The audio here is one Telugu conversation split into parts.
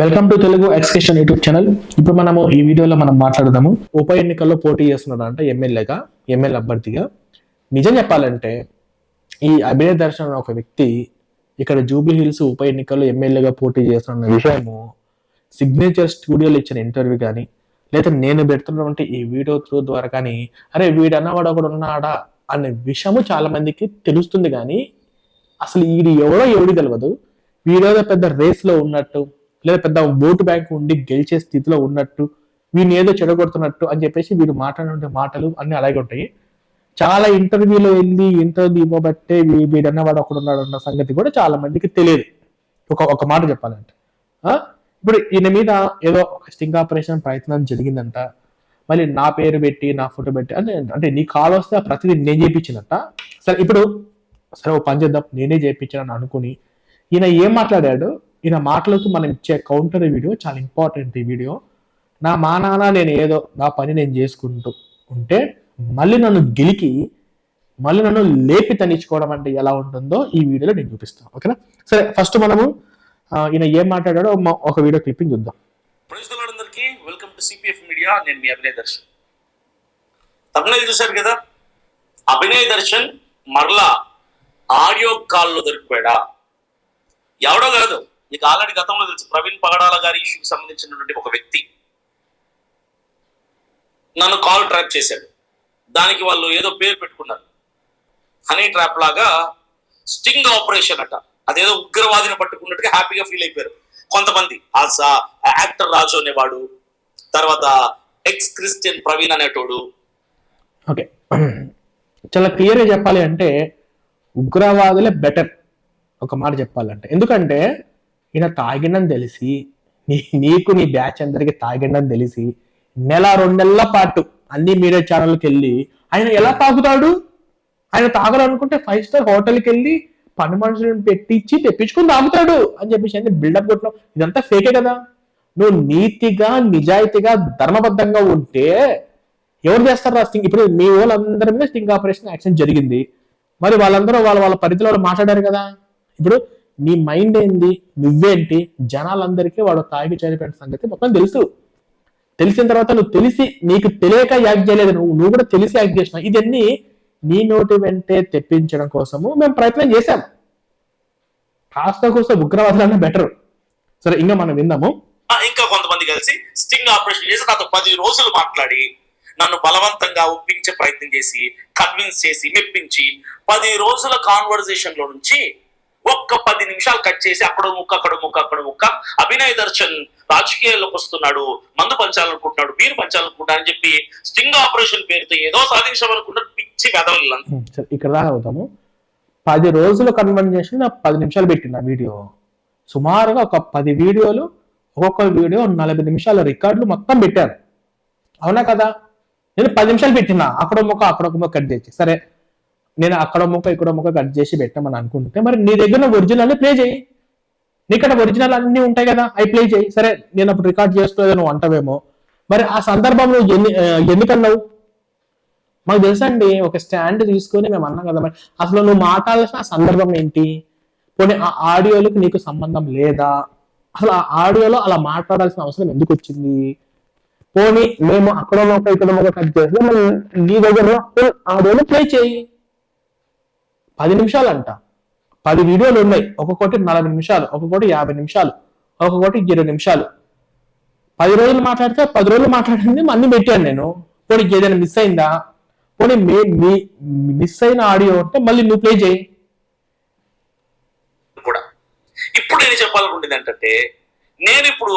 వెల్కమ్ టు తెలుగు ఎక్స్కేషన్ యూట్యూబ్ ఛానల్ ఇప్పుడు మనము ఈ వీడియోలో మనం మాట్లాడదాము. ఉప ఎన్నికల్లో పోటీ చేస్తున్నాడు అంటే ఎమ్మెల్యేగా ఎమ్మెల్యే అభ్యర్థిగా. నిజం చెప్పాలంటే ఈ అభినయ దర్శన్ ఒక వ్యక్తి ఇక్కడ జూబ్లీ హిల్స్ ఉప ఎన్నికల్లో ఎమ్మెల్యేగా పోటీ చేస్తున్న విషయము సిగ్నేచర్ స్టూడియోలో ఇచ్చిన ఇంటర్వ్యూ కానీ లేదా నేను పెడుతున్నటువంటి ఈ వీడియో త్రూ ద్వారా కానీ అరే వీడన్నవాడు ఒకడు ఉన్నాడా అనే విషయము చాలా మందికి తెలుస్తుంది కానీ అసలు వీడు ఎవడో ఎవడి తెలియదు వీడేదో పెద్ద రేస్లో ఉన్నట్టు లేదా పెద్ద ఓటు బ్యాంక్ ఉండి గెలిచే స్థితిలో ఉన్నట్టు వీడిని ఏదో చెడగొడుతున్నట్టు అని చెప్పేసి వీడు మాట్లాడే మాటలు అన్ని అలాగే ఉంటాయి. చాలా ఇంటర్వ్యూలో వెళ్ళి ఇంటర్వ్యూ ఇవ్వబట్టే వీడన్నవాడు ఒకడు ఉన్నాడు అన్న సంగతి కూడా చాలా మందికి తెలియదు. ఒక ఒక మాట చెప్పాలంటే. ఇప్పుడు ఈయన మీద ఏదో ఒక స్టింగ్ ఆపరేషన్ ప్రయత్నం జరిగిందంట. మళ్ళీ నా పేరు పెట్టి నా ఫోటో పెట్టి అంటే అంటే నీ కాల్ వస్తే ప్రతిదీ నేను చేయించినట్ట సరే ఇప్పుడు సరే ఓ పని చేద్దాం. నేనే చేయించాను అనుకుని ఈయన ఏం మాట్లాడాడు? ఈయన మాటలకు మనం ఇచ్చే కౌంటర్ వీడియో చాలా ఇంపార్టెంట్ ఈ వీడియో నా మా నాన్న నేను ఏదో నా పని నేను చేసుకుంటూ ఉంటే మళ్ళీ నన్ను గెలికి మళ్ళీ నన్ను లేపి తనిచ్చుకోవడం అంటే ఎలా ఉంటుందో ఈ వీడియోలో నేను చూపిస్తాను. ఓకేనా? సరే ఫస్ట్ మనము ఈయన ఏం మాట్లాడాడో ఒక వీడియో క్లిప్పింగ్ చూద్దాం. అందరికీ. వెల్కమ్ టు సిపిఎఫ్ మీడియా నేను మీ అభినయ దర్శన్. తమిళ చూశారు కదా? అభినయ దర్శన్ మరలా ఆడియో కాల్లో దొరికిపోయాడా? ఎవడో కాదు. మీకు ఆల్రెడీ గతంలో తెలుసు ప్రవీణ్ పగడాల గారి ఇష్యూకి సంబంధించినటువంటి ఒక వ్యక్తి నన్ను కాల్ ట్రాప్ చేశాడు. దానికి వాళ్ళు ఏదో పేరు పెట్టుకున్నారు. హనీ ట్రాప్ లాగా స్టింగ్ ఆపరేషన్ అట. అదేదో ఉగ్రవాదిని పట్టుకున్నట్టుగా హ్యాపీగా ఫీల్ అయిపోయారు. కొంతమంది ఆ ఆ యాక్టర్ రాజు అనేవాడు తర్వాత ఎక్స్ క్రిస్టియన్ ప్రవీణ్ అనేటోడు. ఓకే. చాలా క్లియర్గా చెప్పాలి అంటే ఉగ్రవాదులే బెటర్ ఒక మాట చెప్పాలంటే. ఎందుకంటే ఈయన తాగిండని తెలిసి నీ నీకు నీ బ్యాచ్ అందరికి తాగిండని తెలిసి నెల రెండు నెలల పాటు అన్ని మీడియా ఛానల్కి వెళ్ళి ఆయన ఎలా తాగుతాడు? ఆయన తాగాలనుకుంటే ఫైవ్ స్టార్ హోటల్కి వెళ్ళి పని మనుషులను పెట్టించి తెప్పించుకుని తాగుతాడు అని చెప్పేసి అన్ని బిల్డప్ కొట్టడం ఇదంతా ఫేకే కదా. నువ్వు నీతిగా నిజాయితీగా ధర్మబద్ధంగా ఉంటే ఎవరు చేస్తారు రా స్టింగ్ ఇప్పుడు మీ వాళ్ళందరి మీద స్టింగ్ ఆపరేషన్ యాక్షన్ జరిగింది. మరి వాళ్ళందరూ వాళ్ళ వాళ్ళ పరిధిలో వాళ్ళు మాట్లాడారు కదా. ఇప్పుడు నీ మైండ్ ఏంది? నువ్వేంటి? జనాలందరికీ వాడు తాగి చనిపోయిన సంగతి మొత్తం తెలుసు. తెలిసిన తర్వాత నువ్వు తెలిసి నీకు తెలియక యాక్ట్ చేయలేదు. నువ్వు నువ్వు కూడా తెలిసి యాక్ట్ చేసిన ఇదన్నీ నీ నోటి వెంటే తెప్పించడం కోసము మేము ప్రయత్నం చేశాం. కాస్త కోసం ఉగ్రవాదులన్నా బెటర్ సరే ఇంకా మనం విందాము. ఇంకా కొంతమంది కలిసి స్టింగ్ ఆపరేషన్ చేసి నాతో పది రోజులు మాట్లాడి నన్ను బలవంతంగా ఒప్పించే ప్రయత్నం చేసి కన్విన్స్ చేసి మెప్పించి పది రోజుల కాన్వర్జేషన్లో నుంచి ఒక్క పది నిమిషాలు కట్ చేసి అక్కడ ముక్క అక్కడ ముక్క అక్కడ ముక్క. అభినయ్ దర్శన్ రాజకీయాల్లోకి వస్తున్నాడు మందు పంచాలనుకుంటున్నాడు బీరు పంచాలనుకుంటున్నాడు అని చెప్పి స్టింగ్ ఆపరేషన్ పేరుతో ఏదో సాధించాలనుకున్న పిచ్చి వెదవలు ఇక్కడ దాకా అవుతాము పది రోజుల కన్వర్జేషన్ నాకు పది నిమిషాలు పెట్టిన వీడియో. సుమారుగా ఒక పది వీడియోలు ఒక్కొక్క వీడియో నలభై నిమిషాల రికార్డులు మొత్తం పెట్టారు. అవునా కదా? నేను పది నిమిషాలు పెట్టినా అక్కడ ముఖ అక్కడ ఒక ముక్క కట్ చేసి. సరే నేను అక్కడ ముక్క ఇక్కడ ముక్క కట్ చేసి పెట్టామని అనుకుంటే మరి నీ దగ్గర ఒరిజినల్ ప్లే చేయి. నీకట ఒరిజినల్ అన్ని ఉంటాయి కదా అవి ప్లే చేయి. సరే నేను అప్పుడు రికార్డ్ చేసుకోలేదు నువ్వు అంటవేమో. మరి ఆ సందర్భంలో ఎన్ని ఆ, ఎన్నికన్నావు? మాకు తెలుసండి ఒక స్టాండ్ తీసుకొని మేము అన్నాం కదా మరి అసలు నువ్వు మాట్లాడాల్సిన సందర్భం ఏంటి? పోనీ ఆ ఆడియోలకు నీకు సంబంధం లేదా? అసలు ఆ ఆడియోలో అలా మాట్లాడాల్సిన అవసరం ఎందుకు వచ్చింది? పోనీ మేము అక్కడ ఒక ఇక్కడ ఒక కట్ చేస్తే నీ దగ్గర ఆడియోలో ప్లే చేయి. పది నిమిషాలు అంట పది వీడియోలు ఉన్నాయి. ఒక్కొక్కటి నలభై నిమిషాలు ఒక్కొక్కటి యాభై నిమిషాలు ఒక్కొక్కటి ఇరవై నిమిషాలు. పది రోజులు మాట్లాడితే పది రోజులు మాట్లాడింది అన్ని పెట్టాను నేను. పోనీ ఏదైనా మిస్ అయిందా? పోనీ మీ మిస్ అయిన ఆడియో ఉంటే మళ్ళీ నువ్వు ప్లే చేయి. కూడా. ఇప్పుడు నేను చెప్పాలనుకుంటుంది ఏంటంటే నేను ఇప్పుడు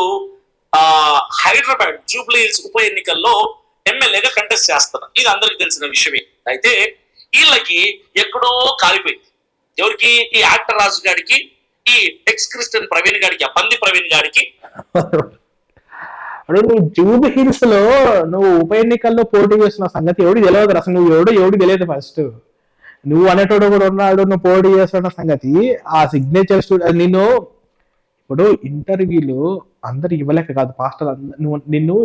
హైదరాబాద్ జూబ్లీ హిల్స్ ఉప ఎన్నికల్లో ఎమ్మెల్యేగా కంటెస్ట్ చేస్తాను. ఇది అందరికి తెలిసిన విషయమే. అయితే వీళ్ళకి ఎక్కడో కాలిపోయింది. ఎవరికి? ఈ యాక్టర్ రాజు గారికి ఈ ఎక్స్ క్రిస్టియన్ ప్రవీణ్ గారికి ఆ పంది ప్రవీణ్ గారికి. అప్పుడు నువ్వు జూబ్ హిల్స్లో నువ్వు ఉప ఎన్నికల్లో పోటీ చేస్తున్న సంగతి ఎవడు తెలియదు అసలు నువ్వు ఎవడు ఎవడు తెలియదు ఫస్ట్ నువ్వు అనేటోడు కూడా ఉన్నాడు నువ్వు పోటీ చేస్తున్న సంగతి ఆ సిగ్నేచర్ స్టూడియో నిన్ను ఇప్పుడు ఇంటర్వ్యూలు అందరు ఇవ్వలేక కాదు పాస్టర్ నువ్వు నిన్ను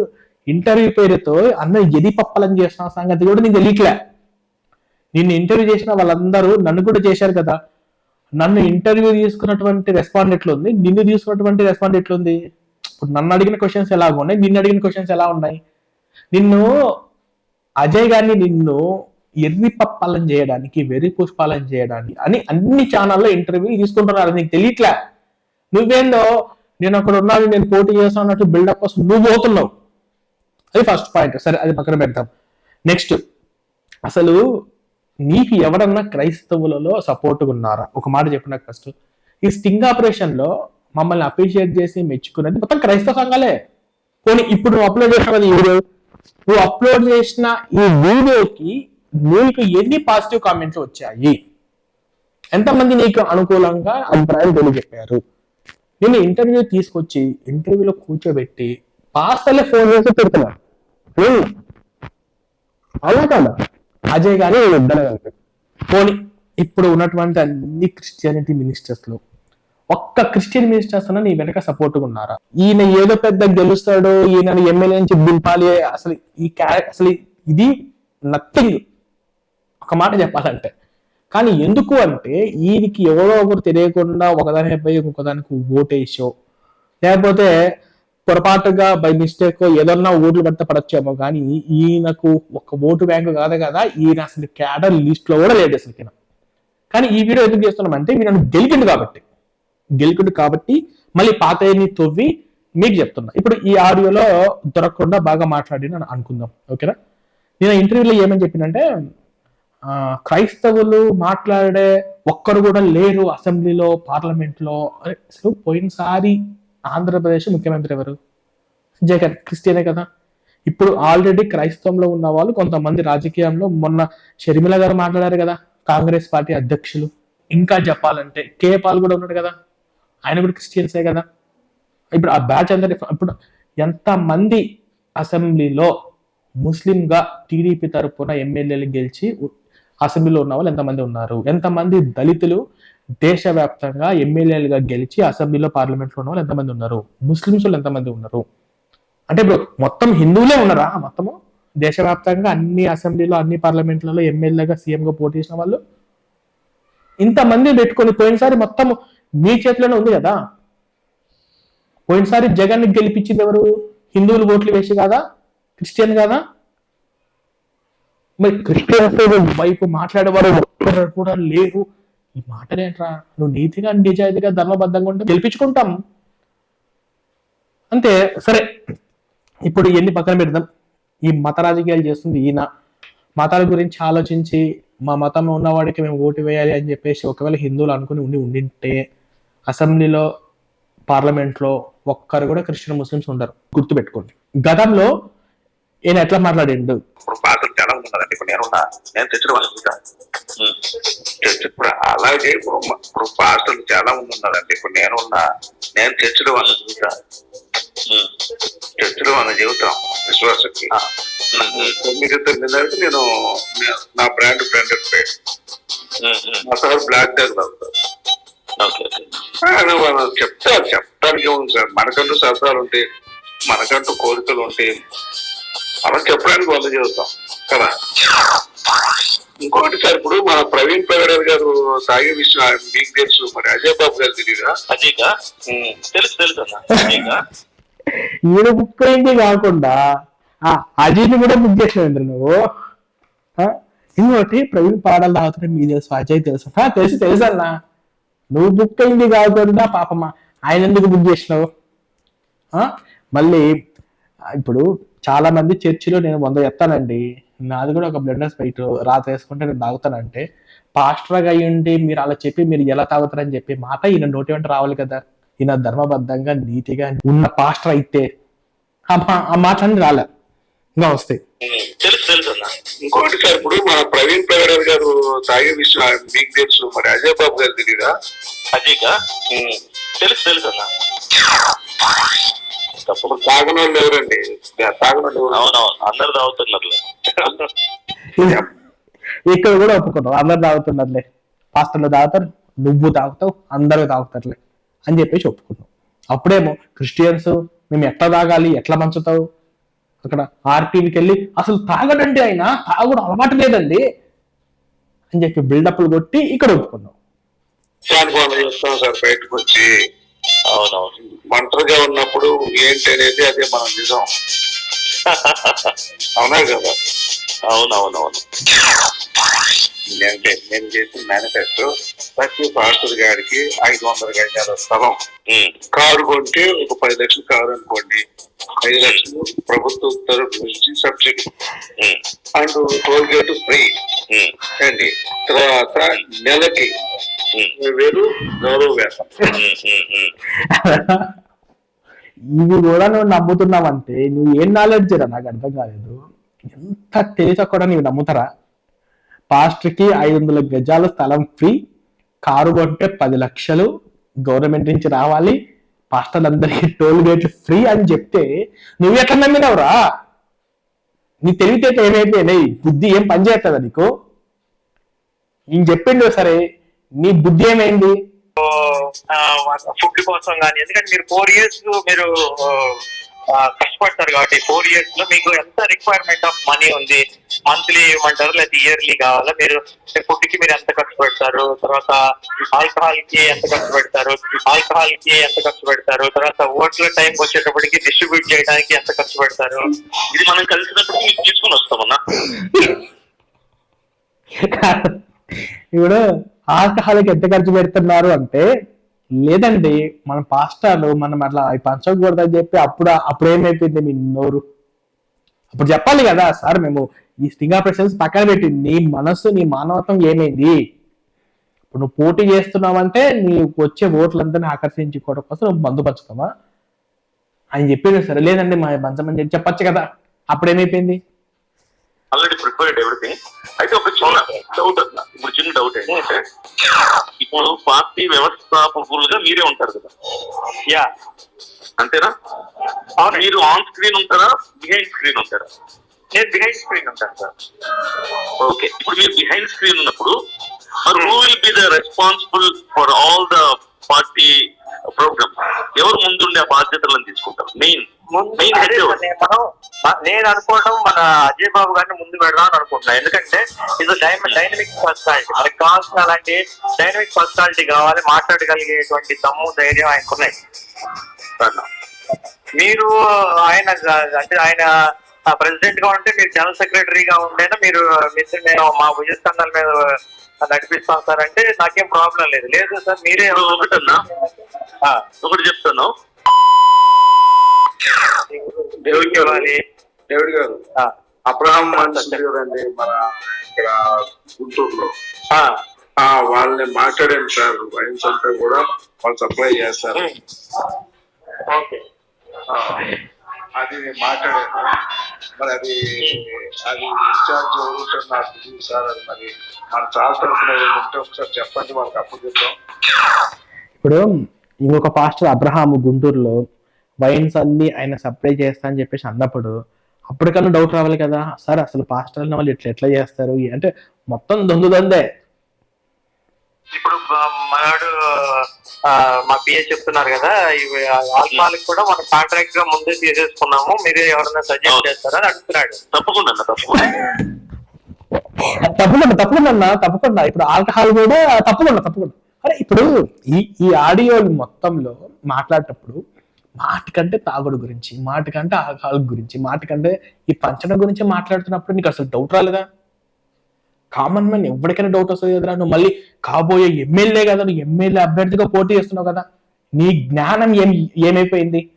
ఇంటర్వ్యూ పేరుతో అందరు ఎది పప్పలని చేస్తున్న సంగతి కూడా నీకు తెలియట్లే. నిన్ను ఇంటర్వ్యూ చేసిన వాళ్ళందరూ నన్ను కూడా చేశారు కదా. నన్ను ఇంటర్వ్యూ తీసుకున్నటువంటి రెస్పాండ్ ఎట్లుంది? నిన్ను తీసుకున్నటువంటి రెస్పాండ్ ఎట్లుంది? ఇప్పుడు నన్ను అడిగిన క్వశ్చన్స్ ఎలా ఉన్నాయి? నిన్ను అడిగిన క్వశ్చన్స్ ఎలా ఉన్నాయి? నిన్ను అజయ్ గారిని నిన్ను ఎర్రి పప్పాలని చేయడానికి వెర్రి పుష్పాలం చేయడానికి అని అన్ని ఛానల్లో ఇంటర్వ్యూ తీసుకుంటున్నారు. నీకు తెలియట్లే? నువ్వేందో నేను అక్కడ ఉన్నాను నేను పోటీ చేస్తాను అన్నట్టు బిల్డప్ కోసం నువ్వు పోతున్నావు. అది ఫస్ట్ పాయింట్ సరే అది పక్కన పెడతాం. నెక్స్ట్ అసలు నీకు ఎవరన్నా క్రైస్తవులలో సపోర్ట్గా ఉన్నారా ఒక మాట చెప్పిన ఫస్ట్ ఈ స్టింగ్ ఆపరేషన్లో మమ్మల్ని అప్రిషియేట్ చేసి మెచ్చుకున్నది మొత్తం క్రైస్తవ సంఘాలే. పోనీ ఇప్పుడు నువ్వు అప్లోడ్ చేసిన వీడియో? నువ్వు అప్లోడ్ చేసిన ఈ వీడియోకి నీకు ఎన్ని పాజిటివ్ కామెంట్స్ వచ్చాయి? ఎంతమంది నీకు అనుకూలంగా అభిప్రాయం తెలియజెప్పారు? నేను ఇంటర్వ్యూ తీసుకొచ్చి ఇంటర్వ్యూలో కూర్చోబెట్టి పాస్టర్లే ఫోన్ చేసి పెడుతున్నా అలా కదా? అజయ్ గారి ఇద్దరు పోనీ ఇప్పుడు ఉన్నటువంటి అన్ని క్రిస్టియానిటీ మినిస్టర్స్లో ఒక్క క్రిస్టియన్ మినిస్టర్స్ అన్న నీ వెనక సపోర్ట్ ఉన్నారా? ఈయన ఏదో పెద్ద గెలుస్తాడు ఈయన ఎమ్మెల్యే నుంచి దింపాలి అసలు ఈ క్యారెక్టర్ అసలు ఇది నథింగ్ ఒక మాట చెప్పాలంటే. కానీ ఎందుకు అంటే ఈయనకి ఎవరో ఒకరు తెలియకుండా ఒకదాని పోయి ఇంకొకదానికి ఓటేసో లేకపోతే పొరపాటుగా బై మిస్టేక్ ఏదన్నా ఓట్లు పడితే పడచ్చేమో కానీ ఈయనకు ఒక ఓటు బ్యాంకు కాదు కదా ఈయన అసలు క్యాడర్ లిస్ట్లో కూడా లేడు అసలు కానీ ఈ వీడియో ఎందుకు చేస్తున్నామంటే మీరు నన్ను గెలికిండు కాబట్టి. గెలికిండు కాబట్టి మళ్ళీ పాతయ్యని తవ్వి మీకు చెప్తున్నా. ఇప్పుడు ఈ ఆడియోలో దొరకకుండా బాగా మాట్లాడిన అనుకుందాం ఓకేనా? నేను ఇంటర్వ్యూలో ఏమని చెప్పినంటే క్రైస్తవులు మాట్లాడే ఒక్కరు కూడా లేరు అసెంబ్లీలో పార్లమెంట్లో. అసలు పోయినసారి ఆంధ్రప్రదేశ్ ముఖ్యమంత్రి ఎవరు? జగన్ క్రిస్టియనే కదా. ఇప్పుడు ఆల్రెడీ క్రైస్తవంలో ఉన్న వాళ్ళు కొంతమంది రాజకీయంలో మొన్న షర్మిల గారు మాట్లాడారు కదా కాంగ్రెస్ పార్టీ అధ్యక్షులు. ఇంకా చెప్పాలంటే కే పాల్ కూడా ఉన్నాడు కదా. ఆయన కూడా క్రిస్టియన్సే కదా. ఇప్పుడు ఆ బ్యాచ్ అందరి ఇప్పుడు ఎంతమంది అసెంబ్లీలో ముస్లింగా టీడీపీ తరపున ఎమ్మెల్యేలు గెలిచి అసెంబ్లీలో ఉన్న వాళ్ళు ఎంతమంది ఉన్నారు? ఎంతమంది దళితులు దేశవ్యాప్తంగా ఎమ్మెల్యేలుగా గెలిచి అసెంబ్లీలో పార్లమెంట్లో ఉన్న వాళ్ళు ఎంతమంది ఉన్నారు? ముస్లిమ్స్ వాళ్ళు ఎంతమంది ఉన్నారు? అంటే ఇప్పుడు మొత్తం హిందువులే ఉన్నారా మొత్తము? దేశవ్యాప్తంగా అన్ని అసెంబ్లీలో అన్ని పార్లమెంట్లలో ఎమ్మెల్యేగా సీఎంగా పోటీ చేసిన వాళ్ళు? ఇంతమంది పెట్టుకొని పోయినసారి మొత్తం మీ చేతిలోనే ఉంది కదా? పోయినసారి జగన్ గెలిపించింది ఎవరు? హిందువులు ఓట్లు వేసి కాదా? క్రిస్టియన్ కాదా? మరి క్రిస్టియన్స్ వైపు మాట్లాడేవారు కూడా లేరు. ఈ మాటలేంట్రా? నువ్వు నీతిగా నిజాయితీగా ధర్మబద్ధంగా ఉంటే గెలిపించుకుంటాం. అంతే సరే. ఇప్పుడు ఎన్ని పక్కన పెడదాం. ఈ మత రాజకీయాలు చేస్తుంది ఈయన. మతాల గురించి ఆలోచించి మా మతంలో ఉన్నవాడికి మేము ఓటు వేయాలి అని చెప్పేసి ఒకవేళ హిందువులు అనుకుని ఉండి ఉండింటే అసెంబ్లీలో పార్లమెంట్లో ఒక్కరు కూడా క్రిస్టియన్ ముస్లిమ్స్ ఉండరు. గుర్తుపెట్టుకోండి. గతంలో ఈయన ఎట్లా మాట్లాడిండు? ఉన్నదండి ఇప్పుడు నేనున్నా నేను తెచ్చిన వాళ్ళు చూసా చర్చ్ ఇప్పుడు అలాగే ఇప్పుడు ఇప్పుడు పాటలు చాలా మంది ఉన్నారండి. ఇప్పుడు నేనున్నా నేను చర్చిలో వాళ్ళని చూసా చర్చిలో వాళ్ళని చెబుతాం విశ్వాసకి. తొమ్మిది తొమ్మిదిన్నరకి నేను నేను- నా బ్రాండ్ ఫ్రెండ్ పేరు. మా సార్ బ్లాక్ డాగ్ తాగుతారు వాళ్ళు చెప్తారు చెప్పడానికి ఉంది సార్. మనకంటూ సరదాలు ఉంటాయి. మనకంటూ కోరికలు ఉంటాయి. అలా చెప్పడానికి వాళ్ళు చెబుతాం కదా? ఇంకొకటి సార్ ఇప్పుడు మన ప్రవీణ్ ప్రగడర్ గారు తాగే విషయం మీకు తెలుసు మరి అజయ్ బాబు గారు తెలియదా అజయ్గా తెలుసు తెలుసు అన్న. ఈయన బుక్ అయింది కాకుండా ఆ అజయ్ని కూడా బుక్ చేసినావు నువ్వు. ఆ? ఇంకోటి ప్రవీణ్ పాడాలి తాగుతుంటే మీ తెలుసు అజయ్ తెలుసు. తెలుసు తెలుసు అన్న. నువ్వు బుక్ అయింది కాకుండా పాపమా ఆయన ఎందుకు బుక్ చేసినావు? ఆ? మళ్ళీ ఇప్పుడు చాలా మంది చర్చిలో నేను వంద చెప్తానండి నాది కూడా ఒక బ్లెండర్స్ బయట రాత్రి వేసుకుంటే నేను తాగుతానంటే పాస్టర్గా అయ్యుండి మీరు అలా చెప్పి మీరు ఎలా తాగుతారని చెప్పి మాట ఈయన నోటి వెంట రావాలి కదా ఈయన ధర్మబద్ధంగా నీతిగా ఉన్న పాస్టర్ అయితే. ఆ మాటలన్నీ రాలే. ఇంకా వస్తాయి. తెలుసు తెలుసు అన్న. ఇంకొకటి సార్ ఇప్పుడు మన ప్రవీణ్ ప్రగడర్ గారు తాగే విషయం మీకు తెలుసు మరి అజయ్ బాబు గారు తెలియదా అజయ్గా తెలుసు తెలుసు అన్న. ఎవరండి? అవునవును అందరు తాగుతున్నారు. ఇక్కడ కూడా ఒప్పుకున్నావు అందరు తాగుతున్నారులే. పాస్టర్లు తాగుతారు నువ్వు తాగుతావు అందరూ తాగుతారులే అని చెప్పేసి ఒప్పుకున్నావు అప్పుడేమో క్రిస్టియన్స్ మేము ఎట్లా తాగాలి ఎట్లా మంచుతావు అక్కడ ఆర్టీవీకి వెళ్ళి అసలు తాగడండి ఆయన తాగుడు అలవాటు లేదండి అని చెప్పి బిల్డప్లు కొట్టి ఇక్కడ సార్ బయటకు వచ్చి అవునవును ఒంటరిగా ఉన్నప్పుడు ఏంటి అనేది అదే మన నిజం. అవునా కదా? అవునవునవును. చే- నేను చేసిన మేనిఫెస్టో ప్రతి పాస్టర్ గారికి ఐదు వందల గజాల స్థలం. కారు కొంటే ఒక పది లక్షలు కారు అనుకోండి. ఐదు లక్షలు ప్రభుత్వం తరఫు నుంచి subsidy. And toll gate free అండి తర్వాత నెలకి వేలు. గౌరవ ఉమ్. ఇవి కూడా నువ్వు నమ్ముతున్నావంటే నువ్వు ఏం నాలెడ్జ్ రా నాకు అర్థం కాలేదు. ఎంత తెలిసా కూడా నీవు నమ్ముతారా? పాస్టర్కి ఐదు వందల గజాల స్థలం ఫ్రీ కారు కొంటే పది లక్షలు గవర్నమెంట్ నుంచి రావాలి పాస్టర్లందరికీ టోల్ గేట్ ఫ్రీ అని చెప్తే నువ్వు ఎట్లా నమ్మినావురా? నీ తెలివితేట ఏమైపోయినాయి బుద్ధి ఏం పని చేస్తుందా నీకు? నేను చెప్పిండు సరే నీ బుద్ధి ఏమైంది? ఫుడ్ కోసం కానీ ఎందుకంటే మీరు ఫోర్ ఇయర్స్ మీరు కష్టపడతారు కాబట్టి ఫోర్ ఇయర్స్లో మీకు ఎంత రిక్వైర్మెంట్ ఆఫ్ మనీ ఉంది? మంత్లీ ఇవ్వమంటారు లేదా ఇయర్లీ కావాలా? మీరు ఫుడ్కి మీరు ఎంత ఖర్చు పెడతారు? తర్వాత ఆల్కహాల్కి ఎంత ఖర్చు పెడతారు? ఆల్కహాల్కి ఎంత ఖర్చు పెడతారు? తర్వాత ఓట్ల టైం వచ్చేటప్పటికి డిస్ట్రిబ్యూట్ చేయడానికి ఎంత ఖర్చు పెడతారు? ఇది మనం కలిసినప్పుడు మీకు తీసుకుని వస్తామన్నా ఇప్పుడు ఆల్కహాల్కి ఎంత ఖర్చు పెడుతున్నారు అంటే లేదండి మన పాస్టర్లు మనం అట్లా అవి పంచకూడదని చెప్పి అప్పుడు అప్పుడు ఏమైపోయింది మీ నోరు? అప్పుడు చెప్పాలి కదా సార్ మేము ఈ స్టింగ్ ఆపరేషన్స్ పక్కన పెట్టి నీ మనస్సు నీ మానవత్వం ఏమైంది? ఇప్పుడు నువ్వు పోటీ చేస్తున్నావంటే నీకు వచ్చే ఓట్లందరినీ ఆకర్షించుకోవడం కోసం నువ్వు మందు పంచుతావా? ఆయన చెప్పింది సరే లేదండి మా మంచమని చెప్పి చెప్పచ్చు కదా. అప్పుడు ఏమైపోయింది? ఆల్రెడీ ప్రిపేర్డ్ ఎవ్రీథింగ్ అయితే ఒక చిన్న డౌట్ ఇప్పుడు చిన్న డౌట్ ఏంటంటే ఇప్పుడు పార్టీ వ్యవస్థాపకులుగా మీరే ఉంటారు కదా. యా. అంతేనా? మీరు ఆన్ స్క్రీన్ ఉంటారా బిహైండ్ స్క్రీన్ ఉంటారా? నేను బిహైండ్ స్క్రీన్ ఉంటాను సార్. ఓకే. ఇప్పుడు మీరు బిహైండ్ స్క్రీన్ ఉన్నప్పుడు who will be the responsible for all the party programme ఎవరు ముందుండే ఆ బాధ్యతలను తీసుకుంటారు? మెయిన్. మెయిన్ హెడ్ నేను అనుకోవడం మన అజయ్ బాబు గారిని ముందు పెడదాం అని అనుకుంటున్నా. ఎందుకంటే ఇది డైనమిక్ పర్సనాలిటీ. మనకి కావాల్సిన అలాంటి డైనమిక్ పర్సనాలిటీ కావాలి మాట్లాడగలిగేటువంటి దమ్ము ధైర్యం ఆయనకున్నాయి. మీరు ఆయన అంటే ఆయన ప్రెసిడెంట్గా ఉంటే మీరు జనరల్ సెక్రటరీగా ఉండేనా? మీరు మీరు నేను మా భుజస్కంధాల మీద నడిపిస్తాం సార్ అంటే నాకేం ప్రాబ్లం లేదు. లేదు సార్ మీరే ఒకటన్నా ఒకటి చెప్తాను. ఎవరికి ఇవ్వాలి. డేవిడ్ గారు ఆ, అబ్రహాం మనిషి చూడండి మన ఇక్కడ గుంటూరులో. ఆ, ఆ వాళ్ళని మాట్లాడాను సార్. వైన్స్ అంతా కూడా వాళ్ళు సప్లై చేస్తారు. అది మాట్లాడాను. మరి అది అది ఇన్ఛార్జ్ ఎవరు ఉంటారు నాకు తెలియదు సార్. అది మరి మన చాలా తరఫున ఉంటే ఒకసారి చెప్పండి వాళ్ళకి అప్పుడు చెప్తాం ఇప్పుడు ఇంకొక పాస్టర్ అబ్రహాము గుంటూరులో వైన్స్ అన్ని ఆయన సప్లై చేస్తా అని చెప్పేసి అన్నప్పుడు అప్పటికన్నా డౌట్ రావాలి కదా. సార్ అసలు పాస్టర్ అన్న వాళ్ళు ఇట్లా ఎట్లా చేస్తారు? అంటే మొత్తం దొందు దొందే. ఇప్పుడు ఆ, మా పిఏ చెప్తున్నారు కదా ఇవి ఆల్ఫాలకు కూడా మనం కాంట్రాక్ట్గా ముందే తీసేసుకున్నాము. మీరు ఎవరైనా సజెస్ట్ చేస్తారా అడుగుతున్నాడు. తప్పకుండా అన్న తప్పకుండా. తప్పకుండా తప్పకుండా తప్పకుండా. ఇప్పుడు ఆల్కహాల్ కూడా తప్పకుండా తప్పకుండా. అరే ఇప్పుడు ఈ ఈ ఆడియో మొత్తంలో మాట్లాడేటప్పుడు మాటకంటే తాగుడు గురించి మాటకంటే ఆల్కహాల్ గురించి మాటకంటే ఈ పంచడం గురించి మాట్లాడుతున్నప్పుడు నీకు అసలు డౌట్ రాలేదా? కామన్ మ్యాన్ ఎవరికైనా డౌట్ వస్తుంది కదరా నువ్వు మళ్ళీ కాబోయే ఎమ్మెల్యే కదా నువ్వు ఎమ్మెల్యే అభ్యర్థిగా పోటీ చేస్తున్నావు కదా నీ జ్ఞానం ఏం ఏమైపోయింది?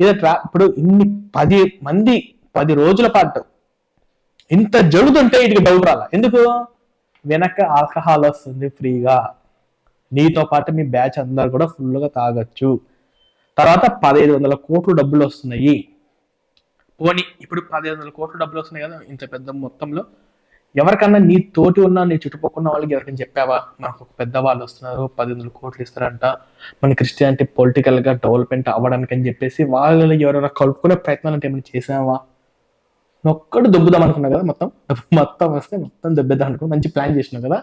ఏదో ఇప్పుడు ఇన్ని పది మంది పది రోజుల పాటు ఇంత జరుగుతుంటే వీటికి డౌట్ రాలా. ఎందుకు? వెనక ఆల్కహాల్ వస్తుంది ఫ్రీగా. నీతో పాటు మీ బ్యాచ్ అందరు కూడా ఫుల్గా తాగొచ్చు. తర్వాత పదహైదు వందల కోట్లు డబ్బులు వస్తున్నాయి. పోనీ ఇప్పుడు పదిహేను వందల కోట్లు డబ్బులు వస్తున్నాయి కదా ఇంత పెద్ద మొత్తంలో. ఎవరికన్నా నీ తోటి ఉన్న నీ చుట్టుపక్కల ఉన్న వాళ్ళకి ఎవరికైనా చెప్పావా? మనకు ఒక పెద్ద వాళ్ళు వస్తున్నారు పది వందల కోట్లు ఇస్తారంట. మన క్రిస్టియానిటీ పొలిటికల్గా డెవలప్మెంట్ అవ్వడానికి అని చెప్పేసి వాళ్ళని ఎవరైనా కలుపుకునే ప్రయత్నాలు అంటే ఏమైనా చేసావా? ఒక్కడు దొబ్బుదాం అనుకున్నావు కదా మొత్తం? మొత్తం వస్తే మొత్తం దొబ్బేద్దాం అనుకున్నా మంచి ప్లాన్ చేసినావు కదా?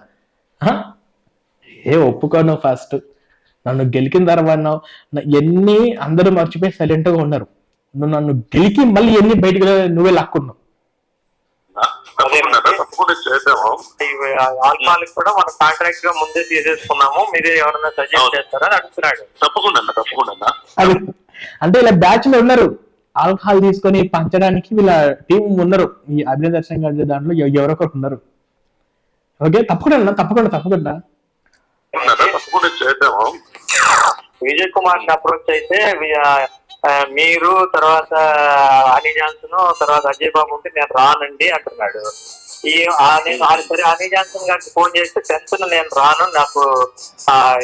ఏ ఒప్పుకోను ఫస్ట్. నన్ను గెలికిన తర్వాత ఎన్ని అందరూ మర్చిపోయి సైలెంట్గా ఉన్నారు. నువ్వు నన్ను గెలికి మళ్ళీ ఎన్ని బయటికి నువ్వే లాక్కున్నావు. ఆల్ఫాలకు కూడా మనం కాంట్రాక్ట్గా ముందే తీసేసుకున్నాము. మీరు ఎవరైనా సజెస్ట్. చేస్తారా అడుగుతున్నాడు. తప్పకుండా అన్న తప్పకుండా అన్న. అది అంటే ఇలా బ్యాచ్లో ఉన్నారు. ఆల్కహాల్ తీసుకొని పంచడానికి వీళ్ళ టీం ఉన్నారు. ఈ అభినయ దర్శన్ గారి దాంట్లో ఎవ- ఎవరొకరు ఉన్నారు. ఓకే తప్పకుండా అన్న, తప్పకుండా తప్పకుండా? తప్పకుండా చేద్దాము విజయ్ కుమార్ అప్రోచ్ అయితే మీరు తర్వాత అనీ జాన్సన్ తర్వాత అజయ్ బాబు ఉంటే నేను రానండి అంటున్నాడు. ఈ నేను సరే అనీ జాన్సన్ గారికి ఫోన్ చేస్తే టెన్త్ నేను రాను నాకు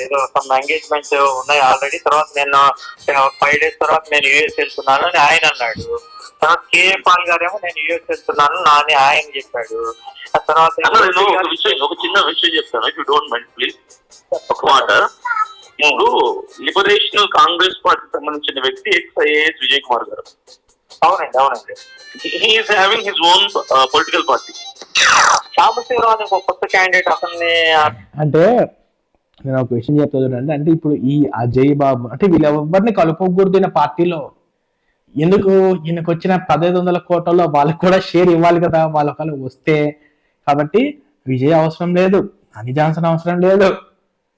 ఏదో సమ్ ఎంగేజ్మెంట్ ఉన్నాయి ఆల్రెడీ తర్వాత నేను ఫైవ్ డేస్ తర్వాత నేను యూఎస్ వెళ్తున్నాను అని ఆయన అన్నాడు. తర్వాత కేఏ పాల్ గారేమో నేను యూఎస్ వెళ్తున్నాను నాని ఆయన చెప్పాడు. ఆ తర్వాత విషయం ఒక చిన్న విషయం చెప్తాను if you don't mind please ఒక మాట. ఇప్పుడు లిబరేషనల్ కాంగ్రెస్ పార్టీ సంబంధించిన వ్యక్తి ఎక్స్ ఐఏఎస్ విజయ్ కుమార్ గారు. అవునండి అవునండి. He is having his own political party Sambasivarao అని ఒక కొత్త క్యాండిడేట్ అతన్ని అంటే నేను ఒక విషయం చెప్తా చూడండి. అంటే ఇప్పుడు ఈ అజయ్ బాబు అంటే వీళ్ళెవరిని కలుపుకూడదు పార్టీలో ఎందుకు ఈయనకు వచ్చిన పదహైదు వందల కోట్లలో వాళ్ళకి కూడా షేర్ ఇవ్వాలి కదా? వాళ్ళ ఒకవేళ వస్తే కాబట్టి విజయ్ అవసరం లేదు హనీ జాన్సన్ అవసరం లేదు.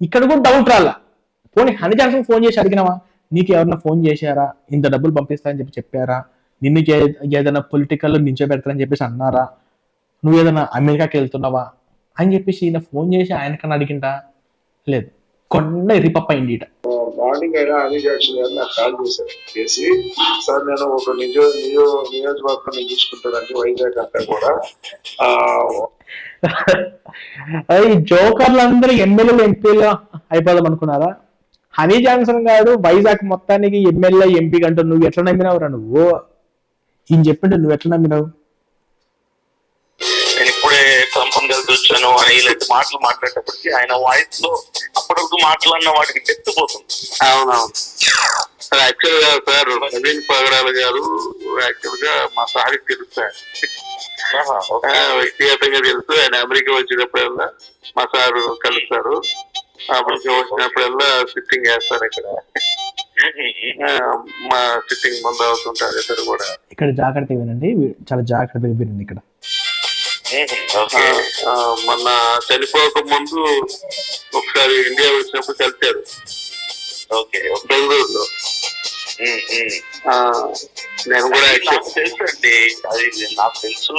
ఇక్కడ కూడా డౌట్ రాలా? పోనీ హనీ జాన్సన్ ఫోన్ చేసి అడిగినావా? నీకు ఎవరన్నా ఫోన్ చేశారా? ఇంత డబ్బులు పంపిస్తా అని చెప్పి చెప్పారా? నిన్ను ఏదైనా పొలిటికల్ నించోబెడతారని చెప్పేసి అన్నారా? నువ్వు ఏదైనా అమెరికాకి వెళ్తున్నావా? అని చెప్పేసి ఈయన ఫోన్ చేసి ఆయనకన్నా అడిగింటా లేదు. కొండ ఎరిపప్ప అయింది ఈట మార్నింగ్ అయినా అనీ జాక్సన్ గారు నాకు కాల్ చేశారు. చేసి సార్ నేను ఒక నిజ నియోజకవర్గాన్ని చూసుకుంటానండి వైజాగ్ అంతా కూడా. జోకర్లు అందరూ ఎమ్మెల్యేలు ఎంపీలు అయిపోదాం అనుకున్నారా? హనీ జాన్సన్ గారు వైజాగ్ మొత్తానికి ఎమ్మెల్యే ఎంపీ కంటూ నువ్వు ఎట్లా నమ్మినావురా నువ్వు? ఈయన చెప్పిండు నువ్వు ఎట్లా నమ్మినావు? నేను ఇప్పుడే కంపం కలిసి వచ్చాను అని ఇలాంటి మాటలు మాట్లాడేటప్పటికి ఆయన వాయిస్లో అప్పటివరకు మాట్లాడిన వాటికి ఎత్తిపోతుంది అవునవును. సార్ యాక్చువల్గా సార్ నవీన్ పగడాల గారు యాక్చువల్గా మా సారికి ఆహా, ఓకే. వ్యక్తిగతంగా తెలుసు. ఆయన అమెరికా వచ్చినప్పుడల్లా మా సారు కలుస్తారు అమెరికా వచ్చినప్పుడల్లా సిట్టింగ్ వేస్తారు ఇక్కడ. మా సిట్టింగ్ ముందు అవుతుంటారు ఇద్దరు కూడా. ఇక్కడ జాగ్రత్తగా వినండి. చాలా జాగ్రత్తగా వినండి ఇక్కడ. మొన్న చనిపోక ముందు ఒకసారి ఇండియా వచ్చినప్పుడు కలిశారు. బెంగళూరులో. నేను కూడా తెలుసు అండి అది నాకు తెలుసు.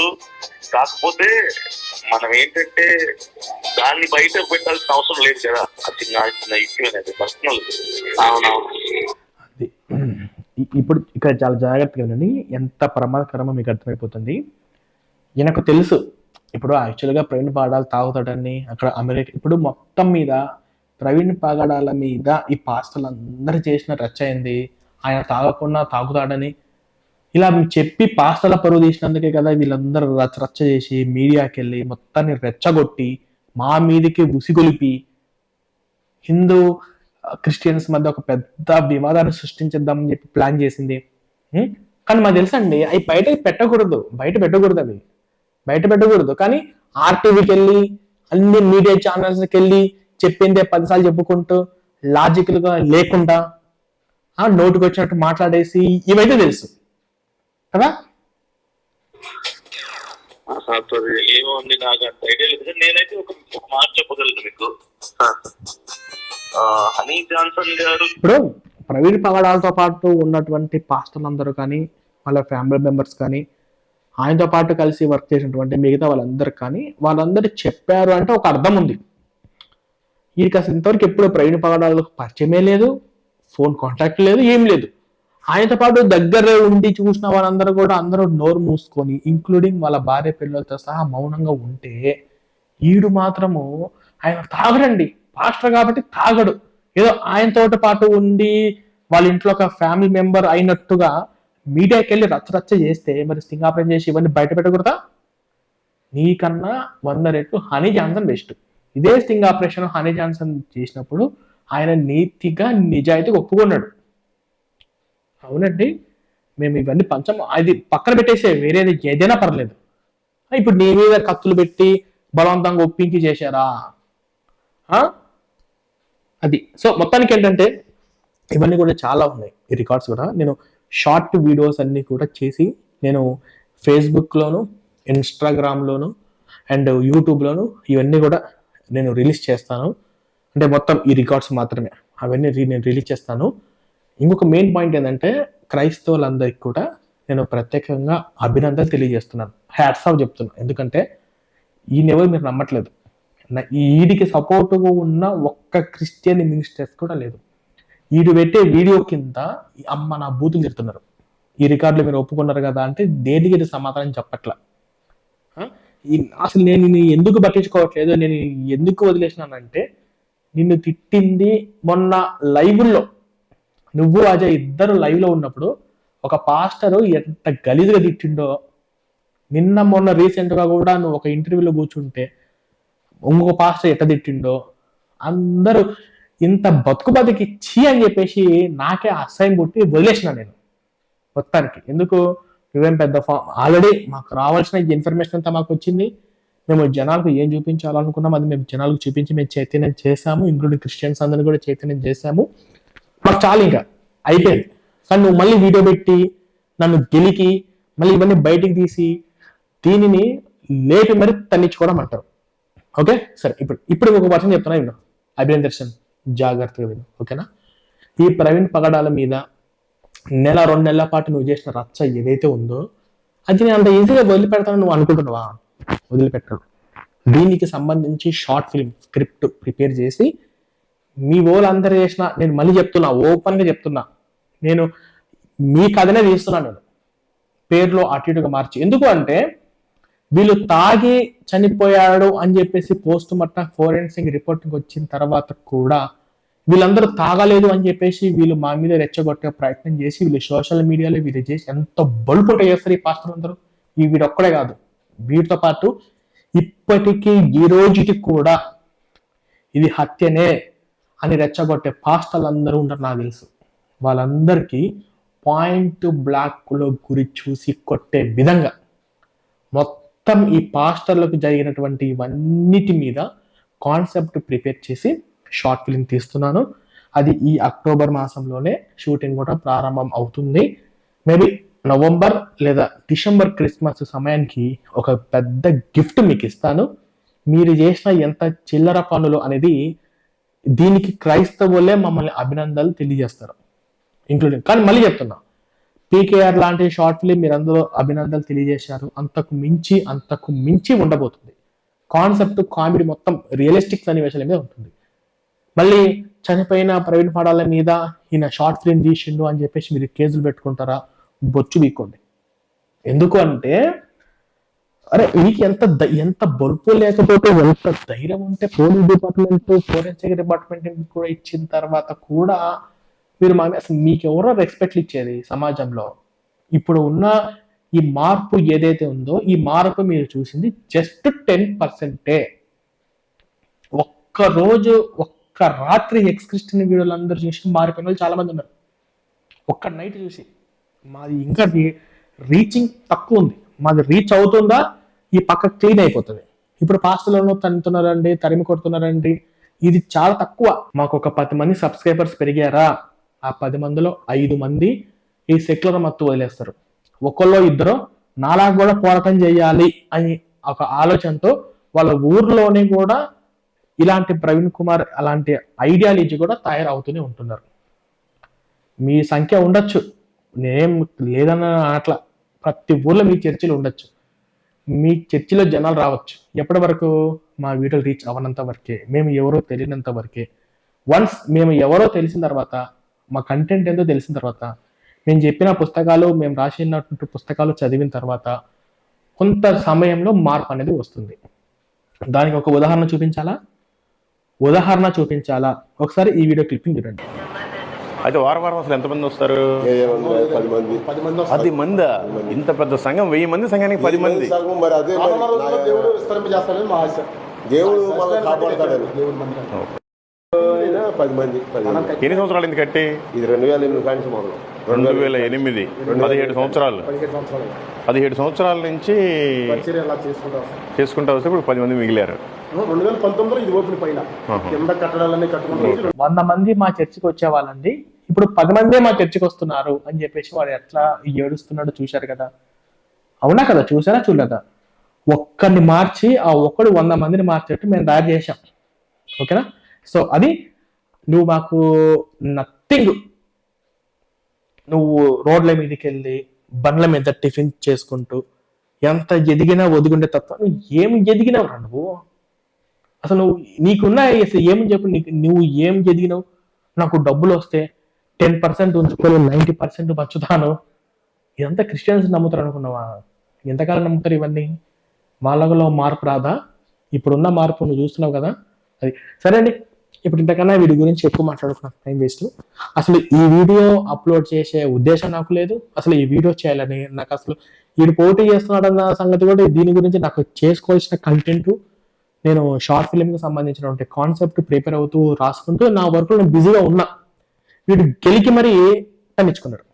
కాకపోతే మనం ఏంటంటే దాన్ని బయట పెట్టాల్సిన అవసరం లేదు కదా. అది నా చిన్న ఇష్యూ అనేది పర్సనల్ అవునవును. ఇప్పుడు ఇక్కడ చాలా జాగ్రత్తగా వినండి ఎంత ప్రమాదకరమో మీకు అర్థమైపోతుంది. ఈయనకు తెలుసు. ఇప్పుడు యాక్చువల్గా ప్రవీణ్ పాడాలు తాగుతాడని అక్కడ అమెరికా ఇప్పుడు మొత్తం మీద ప్రవీణ్ పాగడాల మీద ఈ పాస్టర్లు అందరూ చేసిన రచ్చ అయింది ఆయన తాగకుండా తాగుతాడని ఇలా చెప్పి పాస్టర్ల పరువు తీసినందుకే కదా వీళ్ళందరూ రచ్చ రచ్చ చేసి మీడియాకి వెళ్ళి మొత్తాన్ని రెచ్చగొట్టి మా మీదకి ఉసిగొలిపి హిందూ క్రిస్టియన్స్ మధ్య ఒక పెద్ద వివాదాన్ని సృష్టించేద్దామని చెప్పి ప్లాన్ చేసింది. కానీ మాకు తెలుసండి అవి బయట పెట్టకూడదు. బయట పెట్టకూడదు అవి. బయట పెట్టకూడదు. కానీ ఆర్టీవీకి వెళ్ళి అన్ని మీడియా ఛానల్స్కి వెళ్ళి చెప్పిందే పదిసార్లు చెప్పుకుంటూ లాజికల్గా లేకుండా నోటుకు వచ్చినట్టు మాట్లాడేసి ఇవైతే తెలుసు. కదా? ఆ సార్తో ఏమో అండి నాకు అంత ఐడియా లేదు. కానీ నేనైతే ఒక ఒక మాట చెప్పగలను మీకు. ఆ, హనీ జాన్సన్ గారు ఇప్పుడు ప్రవీణ్ పగడాలతో పాటు ఉన్నటువంటి పాస్టర్లు అందరూ కానీ వాళ్ళ ఫ్యామిలీ మెంబర్స్ కానీ ఆయనతో పాటు కలిసి వర్క్ చేసినటువంటి మిగతా వాళ్ళందరూ కానీ వాళ్ళందరూ చెప్పారు అంటే ఒక అర్థం ఉంది. వీరికి అసలు ఇంతవరకు ఎప్పుడు ప్రవీణ్ పగడాలకు పరిచయమే లేదు ఫోన్ కాంటాక్ట్ లేదు ఏం లేదు. ఆయనతో పాటు దగ్గర ఉండి చూసిన వాళ్ళందరూ కూడా అందరూ నోరు మూసుకొని ఇంక్లూడింగ్ వాళ్ళ భార్య పిల్లలతో సహా మౌనంగా ఉంటే ఈడు మాత్రము ఆయన తాగడండి. పాస్టర్ కాబట్టి తాగడు. ఏదో ఆయనతో పాటు ఉండి వాళ్ళ ఇంట్లో ఒక ఫ్యామిలీ మెంబర్ అయినట్టుగా మీడియాకి వెళ్ళి రచ్చ రచ్చ చేస్తే మరి స్టింగ్ ఆపరేషన్ చేసి ఇవన్నీ బయట పెట్టకూడదా? నీకన్నా వంద రెట్లు హనీ జాన్సన్ బెస్ట్ ఇదే స్టింగ్ ఆపరేషన్ హనీ జాన్సన్ చేసినప్పుడు ఆయన నీతిగా నిజాయితీగా ఒప్పుకున్నాడు. అవునండి. మేము ఇవన్నీ పంచం అది పక్కన పెట్టేసే వేరేది ఏదైనా పర్లేదు. ఇప్పుడు నీ మీద కత్తులు పెట్టి బలవంతంగా ఒప్పించి చేశారా? అది. సో మొత్తానికి ఏంటంటే ఇవన్నీ కూడా చాలా ఉన్నాయి. ఈ రికార్డ్స్ కూడా. నేను షార్ట్ వీడియోస్ అన్నీ కూడా చేసి నేను ఫేస్బుక్లోను ఇన్స్టాగ్రామ్లోను అండ్ యూట్యూబ్లోను ఇవన్నీ కూడా నేను రిలీజ్ చేస్తాను. అంటే మొత్తం ఈ రికార్డ్స్ మాత్రమే. అవన్నీ నేను రిలీజ్ చేస్తాను. ఇంకొక మెయిన్ పాయింట్ ఏంటంటే క్రైస్తవులందరికీ కూడా నేను ప్రత్యేకంగా అభినందన తెలియజేస్తున్నాను. హ్యాట్స్ ఆఫ్ చెప్తున్నాను. ఎందుకంటే ఈయన ఎవరు మీరు నమ్మట్లేదు. నా- ఈడికి సపోర్టుగా ఉన్న ఒక్క క్రిస్టియన్ మినిస్టర్స్ కూడా లేదు. ఈడు పెట్టే వీడియో కింద అమ్మ నా బూతులు తిడుతున్నారు. ఈ రికార్డులు మీరు ఒప్పుకున్నారు కదా అంటే దేనికి ఇది సమాధానం చెప్పట్లా? అసలు నేను ఎందుకు పట్టించుకోవట్లేదు? నేను ఎందుకు వదిలేసినానంటే నిన్ను తిట్టింది మొన్న లైవ్లో. నువ్వు అజయ్ ఇద్దరు లైవ్లో ఉన్నప్పుడు ఒక పాస్టరు ఎంత గలీజ్గా తిట్టిండో నిన్న మొన్న రీసెంట్గా కూడా నువ్వు ఒక ఇంటర్వ్యూలో కూర్చుంటే ఇంకొక పాస్టర్ ఎట్ట తిట్టిండో అందరూ ఇంత బతుకు బతికి చీ అని చెప్పేసి నాకే అసహ్యం పుట్టి వదిలేసిన నేను మొత్తానికి. ఎందుకు? నువ్వేం పెద్ద ఫామ్ ఆల్రెడీ మాకు రావాల్సిన ఇన్ఫర్మేషన్ అంతా మాకు వచ్చింది. మేము జనాలకు ఏం చూపించాలనుకున్నాం అది మేము జనాలకు చూపించి మేము చైతన్యం చేశాము. ఇంక్లూడింగ్ క్రిస్టియన్స్ అందరినీ కూడా చైతన్యం చేశాము. మాకు చాలు ఇంకా. అయిపోయింది. కానీ నువ్వు మళ్ళీ వీడియో పెట్టి నన్ను గెలికి మళ్ళీ ఇవన్నీ బయటికి తీసి దీనిని లేపి మరి తన్నించుకోవడం అంటారు. ఓకే? సరే ఇప్పుడు ఇప్పుడు ఒక వర్షం చెప్తున్నా విను. అభినంద్ దర్శన్ జాగ్రత్తగా విను. ఓకేనా? ఈ ప్రవీణ్ పగడాల మీద నెల రెండు నెలల పాటు నువ్వు చేసిన రచ్చ ఏదైతే ఉందో అది నేను అంత ఈజీగా వదిలిపెడతాను నువ్వు అనుకుంటున్నావా? వదిలిపెట్టడు దీనికి సంబంధించి షార్ట్ ఫిల్మ్ స్క్రిప్ట్ ప్రిపేర్ చేసి మీ వాళ్ళందరూ చేసిన నేను మళ్ళీ చెప్తున్నా ఓపెన్గా చెప్తున్నా. నేను మీ కథనే తీస్తున్నాను నేను. పేర్లో అటు ఇటుగా మార్చి. ఎందుకు అంటే వీళ్ళు తాగి చనిపోయాడు అని చెప్పేసి పోస్ట్ మార్టం ఫోరెన్సిక్ రిపోర్టింగ్ వచ్చిన తర్వాత కూడా వీళ్ళందరూ తాగలేదు అని చెప్పేసి వీళ్ళు మా మీద రెచ్చగొట్టే ప్రయత్నం చేసి వీళ్ళు సోషల్ మీడియాలో వీళ్ళు చేసి ఎంత బలుపుంట చేస్తారు ఈ పాస్టర్లు అందరూ. ఈ వీడొక్కడే కాదు. వీటితో పాటు ఇప్పటికీ ఈ రోజుకి కూడా ఇది హత్యనే అని రెచ్చగొట్టే పాస్టర్లు అందరూ ఉంటారు నాకు తెలుసు. వాళ్ళందరికీ పాయింట్ బ్లాక్లో గురి చూసి కొట్టే విధంగా మొత్తం ఈ పాస్టర్లకు జరిగినటువంటి ఇవన్నిటి మీద కాన్సెప్ట్ ప్రిపేర్ చేసి షార్ట్ ఫిల్మ్ తీస్తున్నాను. అది ఈ అక్టోబర్ మాసంలోనే షూటింగ్ కూడా ప్రారంభం అవుతుంది. మేబీ నవంబర్ లేదా డిసెంబర్ క్రిస్మస్ సమయానికి ఒక పెద్ద గిఫ్ట్ మీకు ఇస్తాను. మీరు చేసిన ఎంత చిల్లర పనులు అనేది దీనికి క్రైస్తవులే మమ్మల్ని అభినందనలు తెలియజేస్తారు ఇంక్లూడింగ్ కానీ మళ్ళీ చెప్తున్నా పీకేఆర్ లాంటి షార్ట్ ఫిలిం మీరు అందరూ అభినందనలు తెలియజేశారు. అంతకు మించి అంతకు మించి ఉండబోతుంది. కాన్సెప్ట్ కామెడీ మొత్తం రియలిస్టిక్ సన్నివేశాల మీద ఉంటుంది. మళ్ళీ చనిపోయిన ప్రవీణ్ పాడాల మీద ఈయన షార్ట్ ఫిలిం తీసిండు అని చెప్పేసి మీరు కేసులు పెట్టుకుంటారా? బొచ్చు వీక్కోండి ఎందుకు అంటే అరే మీకు ఎంత ద- ఎంత బలుపు లేకపోతే ఎంత ధైర్యం ఉంటే పోలీస్ డిపార్ట్మెంట్ ఫోరెన్సిక్ డిపార్ట్మెంట్ కూడా ఇచ్చిన తర్వాత కూడా మీరు మా అసలు మీకు ఎవరో రెస్పెక్ట్ ఇచ్చేది సమాజంలో. ఇప్పుడు ఉన్న ఈ మార్పు ఏదైతే ఉందో ఈ మార్పు మీరు చూసింది జస్ట్ టెన్ పర్సెంటే. ఒక్క రోజు ఒక్క రాత్రి ఎక్స్క్రిస్టిన్ వీడియోలు అందరూ చూసి మారిపోయిన వాళ్ళు చాలా మంది ఉన్నారు. ఒక్క నైట్ చూసి. మాది ఇంకా రీచింగ్ తక్కువ ఉంది. మాది రీచ్ అవుతుందా? ఈ పక్క క్లీన్ అయిపోతుంది. ఇప్పుడు పాస్టర్లను తన్నుతున్నారండి తరిమి కొడుతున్నారండి. ఇది చాలా తక్కువ. మాకు ఒక పది మంది సబ్స్క్రైబర్స్ పెరిగారా? ఆ పది మందిలో ఐదు మంది ఈ సెక్యులర్ మత్తు వదిలేస్తారు. ఒకళ్ళో ఇద్దరు నాలా కూడా పోరాటం చేయాలి అని ఒక ఆలోచనతో వాళ్ళ ఊర్లోనే కూడా ఇలాంటి ప్రవీణ్ కుమార్ అలాంటి ఐడియాలజీ కూడా తయారవుతూనే ఉంటున్నారు. మీ సంఖ్య ఉండొచ్చు. నేనేం లేదన్న అట్లా ప్రతి ఊర్లో మీ చర్చలు ఉండొచ్చు. మీ చర్చిలో జనాలు రావచ్చు. ఎప్పటి వరకు? మా వీడియోలు రీచ్ అవ్వనంత వరకే. మేము ఎవరో తెలియనంత వరకే. వన్స్ మేము ఎవరో తెలిసిన తర్వాత మా కంటెంట్ ఏందో తెలిసిన తర్వాత మేము చెప్పిన పుస్తకాలు మేము రాసినటువంటి పుస్తకాలు చదివిన తర్వాత కొంత సమయంలో మార్పు అనేది వస్తుంది. దానికి ఒక ఉదాహరణ చూపించాలా? ఉదాహరణ చూపించాలా? ఒకసారి ఈ వీడియో క్లిప్పింగ్ చూడండి. అయితే వారం వారం అసలు ఎంతమంది వస్తారు? పది మంది. పది మంది ఇంత పెద్ద సంఘం వెయ్యి మంది సంఘానికి పది మంది. దేవుడు పది మంది. ఎన్ని సంవత్సరాలు ఇంత కట్టి? ఇది రెండు వేల ఎనిమిది మొదలు రెండు వేల ఎనిమిది. పదిహేడు సంవత్సరాలు. పదిహేడు సంవత్సరాలు. నుంచి పరిచర్య ఎలా చేసుకుంటాం వస్తే? ఇప్పుడు పది మంది మిగిలారు. రెండు వేల పంతొమ్మిదిలో ఇది ఓపెన్ పైన. ఆహా. కింద కట్టడాలన్నీ కట్టుకుంటూ వంద మంది మా చర్చికి వచ్చేవాళ్ళండి ఇప్పుడు పది మందే మా చర్చికి వస్తున్నారు అని చెప్పేసి వాడు ఎట్లా ఏడుస్తున్నాడో చూశారు కదా. అవునా కదా? చూసారా చూడలేదా? ఒక్కడిని మార్చి ఆ ఒక్కడు వంద మందిని మార్చేట్టు మేము తయారు చేశాం. ఓకేనా? సో అది నువ్వు మాకు నథింగ్ నువ్వు రోడ్ల మీదకి వెళ్ళి బండ్ల మీద టిఫిన్ చేసుకుంటూ ఎంత ఎదిగినా ఒదిగుండే తత్వం. నువ్వు ఏం ఎదిగినావు రా నువ్వు? అసలు నువ్వు నీకున్న అసలు ఏమని చెప్పు నీకు? నువ్వు ఏం ఎదిగినావు? నాకు డబ్బులు వస్తే టెన్ పర్సెంట్ ఉంచుకొని నైంటీ పర్సెంట్ పంచుతాను ఇదంతా క్రిస్టియన్స్ నమ్ముతారు అనుకున్నావా ఎంతకాలం నమ్ముతారు ఇవన్నీ? వాళ్ళలో మార్పు రాదా? ఇప్పుడున్న మార్పు నువ్వు చూస్తున్నావు కదా? అది సరే అండి ఇప్పుడు ఇంతకన్నా వీడి గురించి ఎక్కువ మాట్లాడుకున్నాను టైం వేస్ట్ అసలు ఈ వీడియో అప్లోడ్ చేసే ఉద్దేశం నాకు లేదు. అసలు ఈ వీడియో చేయాలని నాకు అసలు వీడు పోటీ చేస్తున్నాడన్న సంగతి కూడా దీని గురించి నాకు చేసుకోవాల్సిన కంటెంట్ నేను షార్ట్ ఫిల్మ్కి సంబంధించినటువంటి కాన్సెప్ట్ ప్రిపేర్ అవుతూ రాసుకుంటూ నా వర్క్లో నేను బిజీగా ఉన్నా. వీడు గెలికి మరి తన్నించుకున్నాడు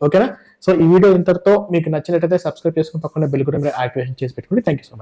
ఓకేనా సో ఈ వీడియో ఇంతటితో మీకు నచ్చినట్టయితే సబ్స్క్రైబ్ చేసుకుని పక్కన బెల్ కూడా యాక్టివేషన్ చేసి పెట్టుకోండి. Thank you so much